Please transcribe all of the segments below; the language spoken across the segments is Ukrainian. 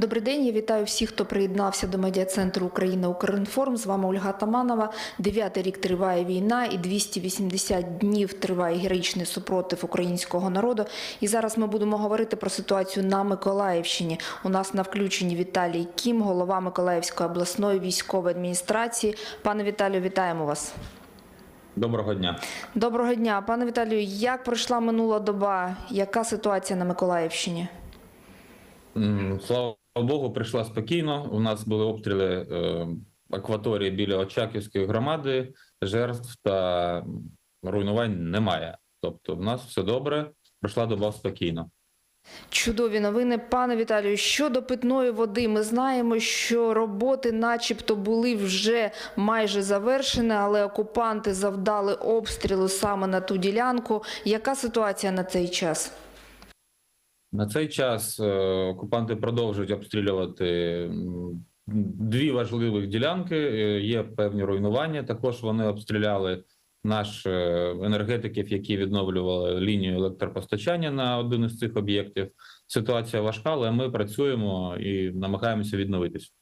Добрий день, я вітаю всіх, хто приєднався до медіа-центру Україна Укрінформ. З вами Ольга Таманова. Дев'ятий рік триває війна, і 280 днів триває героїчний супротив українського народу. І зараз ми будемо говорити про ситуацію на Миколаївщині. У нас на включенні Віталій Кім, голова Миколаївської обласної військової адміністрації. Пане Віталію, вітаємо вас. Доброго дня. Доброго дня, пане Віталію. Як пройшла минула доба? Яка ситуація на Миколаївщині? М, Слава Богу, прийшла спокійно. У нас були обстріли е, акваторії біля Очаківської громади. Жертв та руйнувань немає. Тобто, в нас все добре. Пройшла доба спокійно. Чудові новини, пане Віталію. Щодо питної води, ми знаємо, що роботи, начебто, були вже майже завершені, але окупанти завдали обстрілу саме на ту ділянку. Яка ситуація на цей час? На цей час е, окупанти продовжують обстрілювати дві важливих ділянки. Е, Є певні руйнування. Також вони обстріляли наш е, енергетиків, які відновлювали лінію електропостачання на один із цих об'єктів. Ситуація важка, але ми працюємо і намагаємося відновитись.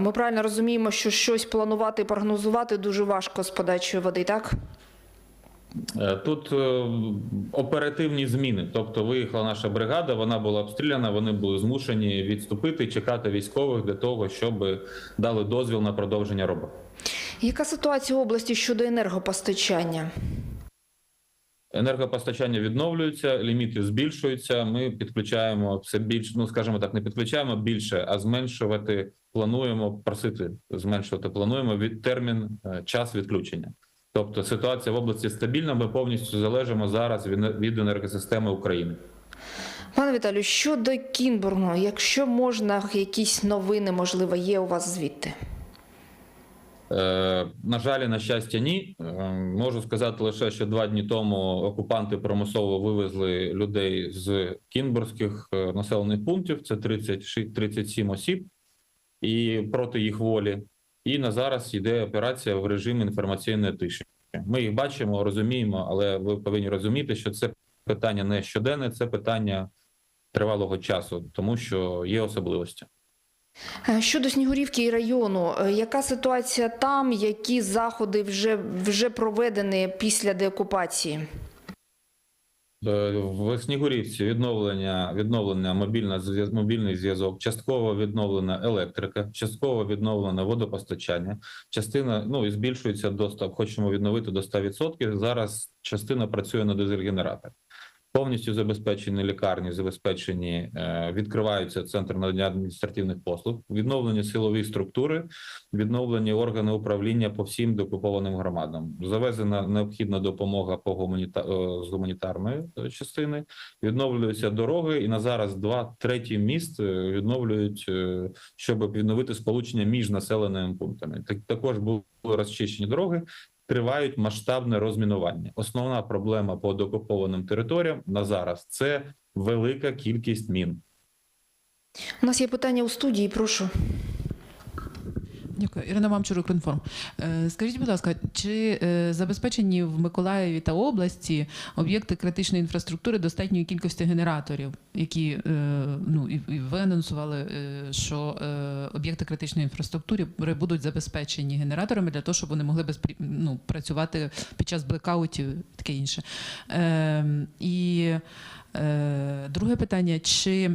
Ми правильно розуміємо, що щось планувати прогнозувати дуже важко з подачею води, так? Е, Тут е, оперативні зміни. Тобто, виїхала наша бригада, вона була обстріляна. Вони були змушені відступити, чекати військових для того, щоб дали дозвіл на продовження роботи. Яка ситуація в області щодо енергопостачання? Енергопостачання відновлюється, ліміти збільшуються. Ми підключаємо все більше. Ну скажімо так, не підключаємо більше, а зменшувати плануємо просити зменшувати. Плануємо від термін е, час відключення. Тобто ситуація в області стабільна. Ми повністю залежимо зараз від енергосистеми України. Пане Віталію, щодо Кінбурну, якщо можна, якісь новини, можливо, є у вас звідти? Е, на жаль, на щастя, ні. Е, можу сказати лише, що два дні тому окупанти примусово вивезли людей з кінбурзьких е, населених пунктів. Це 30, 37 осіб, і проти їх волі. І на зараз йде операція в режимі інформаційної тиші. Ми їх бачимо, розуміємо, але ви повинні розуміти, що це питання не щоденне, це питання тривалого часу, тому що є особливості. Е, Щодо Снігурівки і району, е, яка ситуація там, які заходи вже, вже проведені після деокупації? Е, В Снігурівці відновлення відновлення мобільна мобільний зв'язок, частково відновлена електрика, частково відновлено водопостачання. Частина ну і збільшується доступ. Хочемо відновити до 100%. Зараз частина працює на дизель-генераторах. Повністю забезпечені лікарні, забезпечені е, відкриваються центр надання адміністративних послуг, відновлені силові структури, відновлені органи управління по всім деокупованим громадам. Завезена необхідна допомога по гуманіта... е, з гуманітарної е, частини. Відновлюються дороги, і на зараз два треті міст відновлюють, щоб відновити сполучення між населеними пунктами. Так також були розчищені дороги. Тривають масштабне розмінування. Основна проблема по докупованим територіям на зараз це велика кількість мін. У нас є питання у студії, прошу. Дякую. Ірина Мамчур, Укрінформ. Е, Скажіть, будь ласка, чи е, забезпечені в Миколаєві та області об'єкти критичної інфраструктури достатньої кількості генераторів, які е, ну і ви анонсували, що об'єкти критичної інфраструктури будуть забезпечені генераторами для того, щоб вони могли без ну, працювати під час блекаутів, таке інше. Е, І друге питання: чи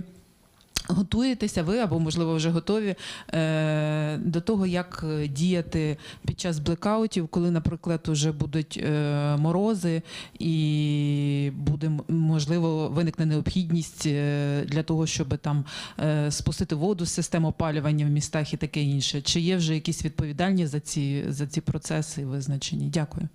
Готуєтеся ви або, можливо, вже готові е, до того, як е, діяти під час блекаутів, коли, наприклад, вже будуть е, морози, і буде можливо виникне необхідність е, для того, щоб там е, спустити воду з систем опалювання в містах і таке інше. Чи є вже якісь відповідальні за ці за ці процеси визначені? Дякую.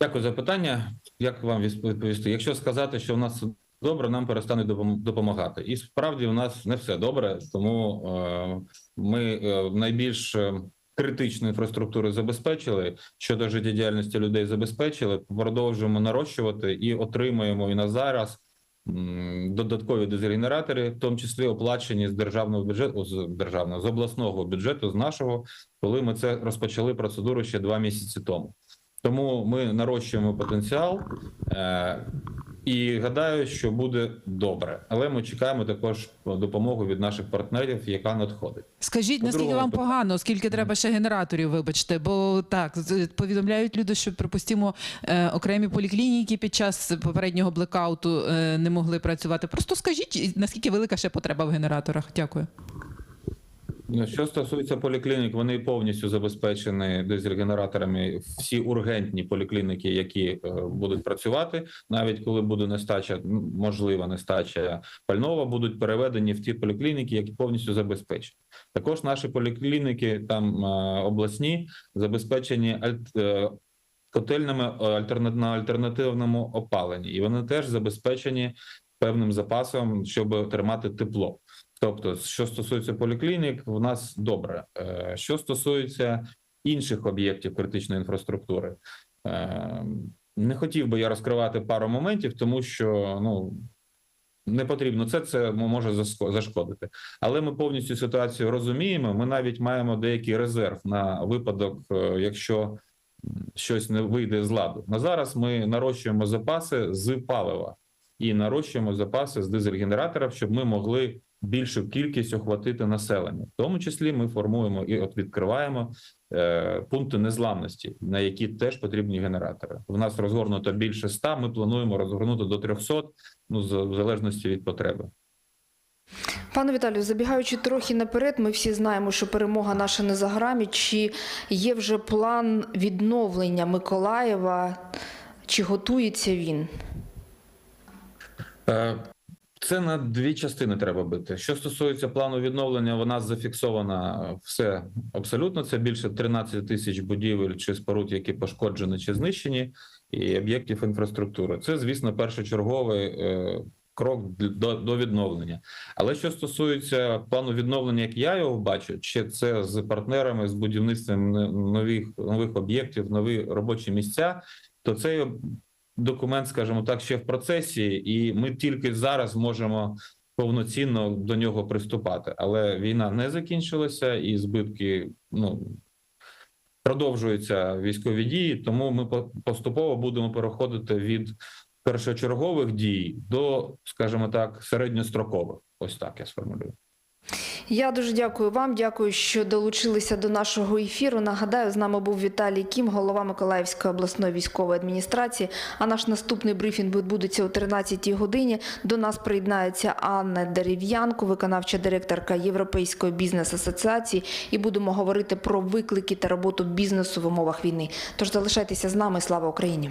Дякую за питання. Як вам відповісти? Якщо сказати, що в нас добре, нам перестануть допом- допомагати. І справді у нас не все добре, тому е, ми е, найбільш е, критичну інфраструктуру забезпечили щодо життєдіяльності людей забезпечили. Продовжуємо нарощувати і отримуємо і на зараз. Додаткові дизель-генератори, в тому числі оплачені з державного бюджету з державного з обласного бюджету, з нашого, коли ми це розпочали процедуру ще два місяці тому. Тому ми нарощуємо потенціал. І гадаю, що буде добре. Але ми чекаємо також допомогу від наших партнерів, яка надходить. Скажіть, наскільки вам погано, скільки треба ще генераторів, вибачте, бо так повідомляють люди, що припустимо е, окремі поліклініки під час попереднього блекауту е, не могли працювати. Просто скажіть, наскільки велика ще потреба в генераторах? Дякую. Ну, Що стосується поліклінік, вони повністю забезпечені дизель-генераторами. Всі ургентні поліклініки, які е, будуть працювати, навіть коли буде нестача, можлива нестача пального, будуть переведені в ті поліклініки, які повністю забезпечені. Також наші поліклініки, там е, обласні, забезпечені е, котельними на альтернативному опаленні, і вони теж забезпечені певним запасом, щоб тримати тепло. Тобто, що стосується поліклінік, в нас добре. Е, Що стосується інших об'єктів критичної інфраструктури, е, не хотів би я розкривати пару моментів, тому що ну не потрібно це, це може зашкодити. Але ми повністю ситуацію розуміємо. Ми навіть маємо деякий резерв на випадок, е, якщо щось не вийде з ладу. На зараз ми нарощуємо запаси з палива і нарощуємо запаси з дизель-генераторів, щоб ми могли більшу кількість охватити населення. В тому числі ми формуємо і от відкриваємо е, пункти незламності, на які теж потрібні генератори. В нас розгорнуто більше ста. Ми плануємо розгорнути до 300, ну з- в залежності від потреби. Пане Віталію, забігаючи трохи наперед, ми всі знаємо, що перемога наша не за грамі. Чи є вже план відновлення Миколаєва? Чи готується він? Е, Це на дві частини треба бити. Що стосується плану відновлення, вона зафіксована все абсолютно. Це більше 13 тисяч будівель чи споруд, які пошкоджені чи знищені, і об'єктів інфраструктури. Це, звісно, першочерговий е, крок до, до відновлення. Але що стосується плану відновлення, як я його бачу, чи це з партнерами з будівництвом нових нових об'єктів, нові робочі місця, то цей документ, скажімо так, ще в процесі, і ми тільки зараз можемо повноцінно до нього приступати. Але війна не закінчилася, і збитки ну продовжуються військові дії. Тому ми по- поступово будемо переходити від першочергових дій до, скажімо так, середньострокових. Ось так я сформулюю. Я дуже дякую вам. Дякую, що долучилися до нашого ефіру. Нагадаю, з нами був Віталій Кім, голова Миколаївської обласної військової адміністрації. А наш наступний брифінг відбудеться о 13-й годині. До нас приєднається Анна Дерев'янко, виконавча директорка Європейської бізнес-асоціації. І будемо говорити про виклики та роботу бізнесу в умовах війни. Тож залишайтеся з нами. Слава Україні!